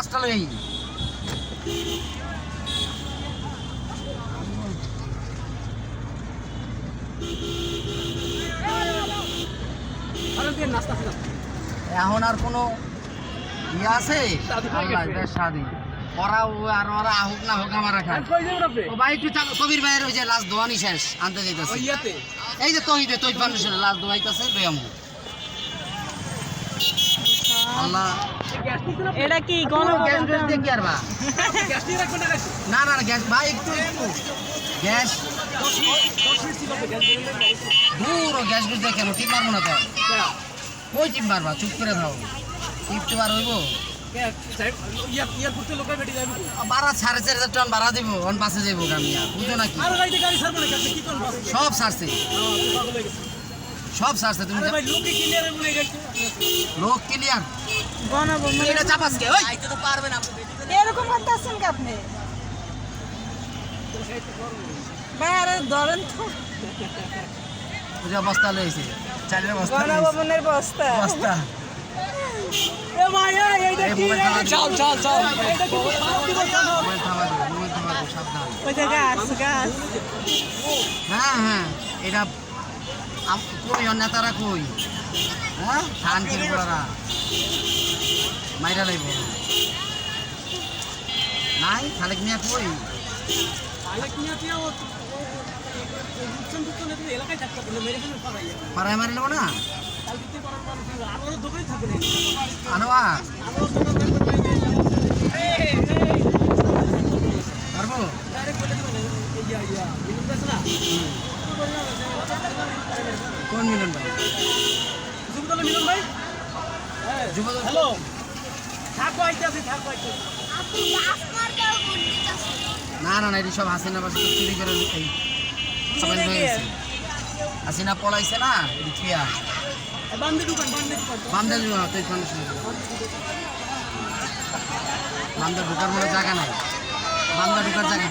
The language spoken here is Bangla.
রাস্তা লই এখন আর কোনো ইয়ে আছে? স্বাধীন ওরা আর ওরা আহুক না হোক আমার রাখা ও ভাই একটু চালো কবির ভাইয়ের ওই যে লাস্ট দোয়ানি শেষ আনতে এই যে তহিদে ফাউন্ডেশনে লাস্ট দোয়াইতেছে বেয়ামু আল্লাহ এটা কি গ্যাস গণভবন গ্যাস দিয়ে কি আর বা? না না না, গ্যাস ভাই একটু একটু। গ্যাস। দূর গ্যাস গ্যাস দেখেন টিপ মারবো না তো। কই টিপ মারবা? চুপ করে থাও। টিপ তো হইব। বারা সাড়ে চার হাজার টন বাড়া দিব অন বাসে যাব গামিয়া। বুঝো নাকি? সব সারছে সব সারছে তুমি লোক ক্লিয়ার এটা চাপাস কে ওই। তো পারবে না এরকম করতেছেন কি আপনি? ভাই আরে ধরেন তো। যে বস্তা লইছে চালের বস্তা গণভবনের বস্তা। বস্তা। এ ভাই এই এই মোবাইল থামা দিও। চল চল চল। মোবাইল থামা মোবাইল থামা সাবধান। ওই যে গাছ গাছ। হ্যাঁ হ্যাঁ এটা কই নেতারা কই হ্যাঁ ধান কিনবড়ারা মাইরা লাইব নাই খালেক মিয়া কই পাড়ায় মারি নেব না আনোয়ার পারব কোন মিলন ভাই? যুবদল হ্যালো। না না না এটি সব হাসিনা বাসি চুরি করে এই হয়ে হাসিনা পলাইছে না এটি থুয়া বান্ধে দোকান বান্ধে দোকান। বামদে তুই কোন বামদে ঢোকার মনে জায়গা নাই। বামদা ঢোকার জায়গা।